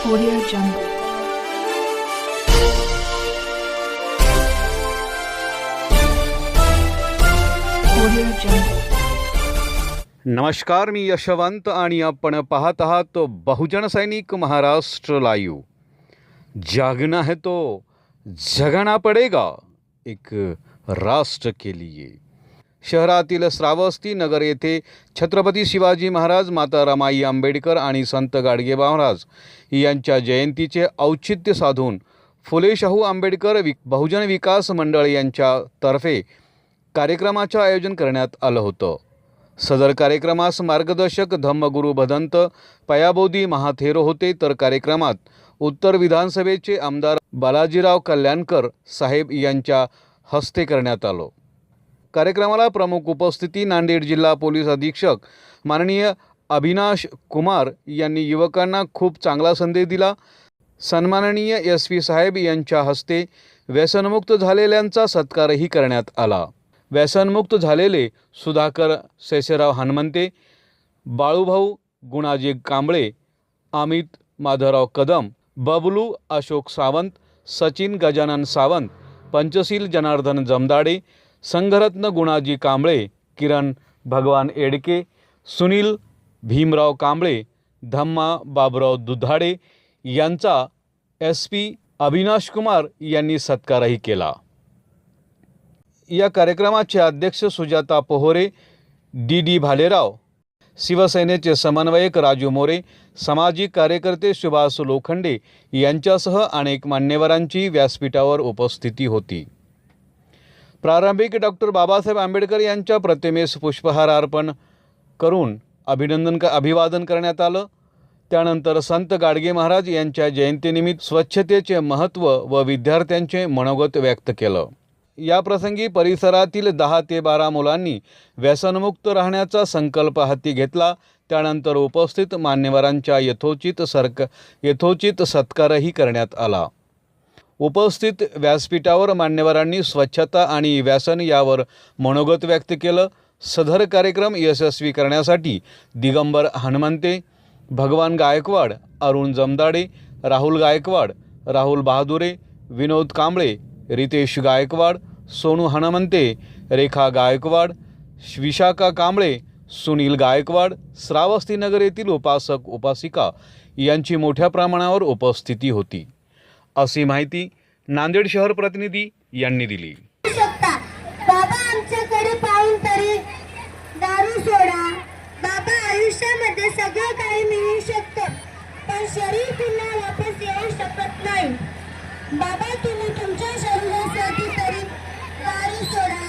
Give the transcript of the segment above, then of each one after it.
Audio Jungle. Audio Jungle. नमस्कार, मी यशवंत आणि आपण पाहत आहात बहुजन सैनिक महाराष्ट्र लाईव्ह जागना है तो जगना पडेगा, एक राष्ट्र के लिए शहरातील श्रावस्ती नगर येथे छत्रपती शिवाजी महाराज माता रमाई आंबेडकर आणि संत गाडगे महाराज यांच्या जयंतीचे औचित्य साधून फुले शाहू आंबेडकर वि बहुजन विकास मंडळ यांच्यातर्फे कार्यक्रमाचं आयोजन करण्यात आलं होतं. सदर कार्यक्रमास मार्गदर्शक धम्मगुरू भदंत पयाबोधी महाथेरो होते. तर कार्यक्रमात उत्तर विधानसभेचे आमदार बालाजीराव कल्याणकर साहेब यांच्या हस्ते करण्यात आलं. कार्यक्रमाला प्रमुख उपस्थिती नांदेड जिल्हा पोलीस अधीक्षक माननीय अविनाश कुमार यांनी युवकांना खूप चांगला संदेश दिला. सन्माननीय एस पी साहेब यांच्या हस्ते व्यसनमुक्त झालेल्यांचा सत्कारही करण्यात आला. व्यसनमुक्त झालेले सुधाकर सेसेराव हनुमंते बाळूभाऊ गुणाजी कांबळे अमित माधवराव कदम बबलू अशोक सावंत सचिन गजानन सावंत पंचशील जनार्दन जमदाडे संघरत्न गुणाजी कांबळे किरण भगवान एडके सुनील भीमराव कांबळे धम्मा बाबुराव दुधाडे यांचा एस पी अविनाश कुमार यांनी सत्कारही केला. या कार्यक्रमाचे अध्यक्ष सुजाता पोहोरे डी डी भालेराव शिवसेनेचे समन्वयक राजू मोरे सामाजिक कार्यकर्ते सुभाष लोखंडे यांच्यासह अनेक मान्यवरांची व्यासपीठावर उपस्थिती होती. प्रारंभिक डॉक्टर बाबासाहेब आंबेडकर यांच्या प्रतिमेस पुष्पहार अर्पण करून अभिनंदन क अभिवादन करण्यात आलं. त्यानंतर संत गाडगे महाराज यांच्या जयंतीनिमित्त स्वच्छतेचे महत्त्व व विद्यार्थ्यांचे मनोगत व्यक्त केलं. याप्रसंगी परिसरातील दहा ते बारा मुलांनी व्यसनमुक्त राहण्याचा संकल्प हाती घेतला. त्यानंतर उपस्थित मान्यवरांच्या यथोचित सरक यथोचित सत्कारही करण्यात आला. उपस्थित व्यासपीठावर मान्यवरांनी स्वच्छता आणि व्यासन यावर मनोगत व्यक्त केलं. सदर कार्यक्रम यशस्वी करण्यासाठी दिगंबर हनुमंते भगवान गायकवाड अरुण जमदाडे राहुल गायकवाड राहुल बहादुरे विनोद कांबळे रितेश गायकवाड सोनू हनुमंते रेखा गायकवाड विशाखा कांबळे सुनील गायकवाड श्रावस्तीनगर येथील उपासक उपासिका यांची मोठ्या प्रमाणावर उपस्थिती होती. अशी माहिती नांदेड शहर प्रतिनिधी यांनी दिली. बाबा आमच्याकडे पाहून तरी दारू सोडा. बाबा आयुष्यामध्ये सगळं काही मिळू शकतं. पण शरीर पुन्हा वापस येऊ शकत नाही. बाबा तुम्ही तुमच्या शरीरासाठी तरी दारू सोडा.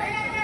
Thank you.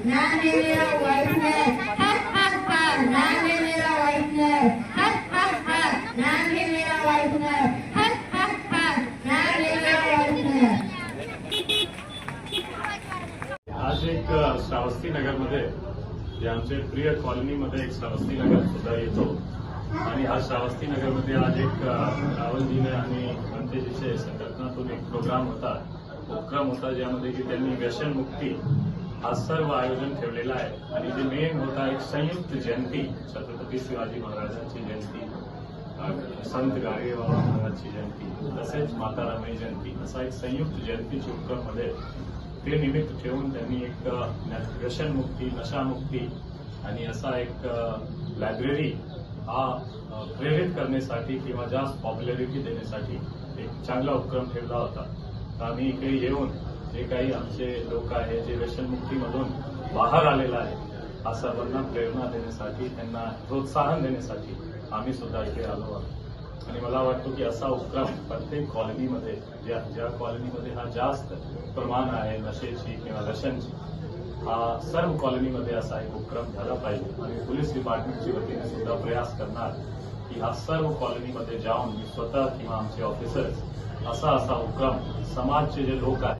आज एक श्रावस्ती नगरमध्ये जे आमचे प्रिय कॉलनीमध्ये एक श्रावस्ती नगर सुद्धा येतो. आणि आज श्रावस्ती नगरमध्ये आज एक रावलजीने आणि क्रांतीजीचे संघटनातून एक प्रोग्राम होता. उपक्रम होता ज्यामध्ये की त्यांनी व्यसनमुक्ती हा सर्व आयोजन ठेवलेला आहे. आणि जे मेन होता एक संयुक्त जयंती छत्रपती शिवाजी महाराजांची जयंती संत संत गाडगेबाबा महाराजांची जयंती तसेच माता रामाई जयंती असा एक संयुक्त जयंतीच्या उपक्रममध्ये ते निमित्त ठेवून त्यांनी एक व्यसनमुक्ती नशामुक्ती आणि असा एक लायब्ररी हा प्रेरित करण्यासाठी किंवा जास्त पॉप्युलॅरिटी देण्यासाठी एक चांगला उपक्रम ठेवला होता. तर आम्ही इकडे येऊन जे काही आमचे लोक आहेत जे व्यसनमुक्तीमधून बाहेर आलेला आहे हा सर्वांना प्रेरणा देण्यासाठी त्यांना प्रोत्साहन देण्यासाठी आम्ही सुद्धा इथे आलो आहोत. आणि मला वाटतो की असा उपक्रम प्रत्येक कॉलनीमध्ये ज्या ज्या कॉलनीमध्ये हा जास्त प्रमाण आहे नशेची किंवा व्यसनची हा सर्व कॉलनीमध्ये असा एक उपक्रम झाला पाहिजे. आणि पोलीस डिपार्टमेंटच्या वतीने सुद्धा प्रयास करणार की हा सर्व कॉलनीमध्ये जाऊन मी स्वतः किंवा आमचे ऑफिसर्स असा असा उपक्रम समाजचे जे लोक आहेत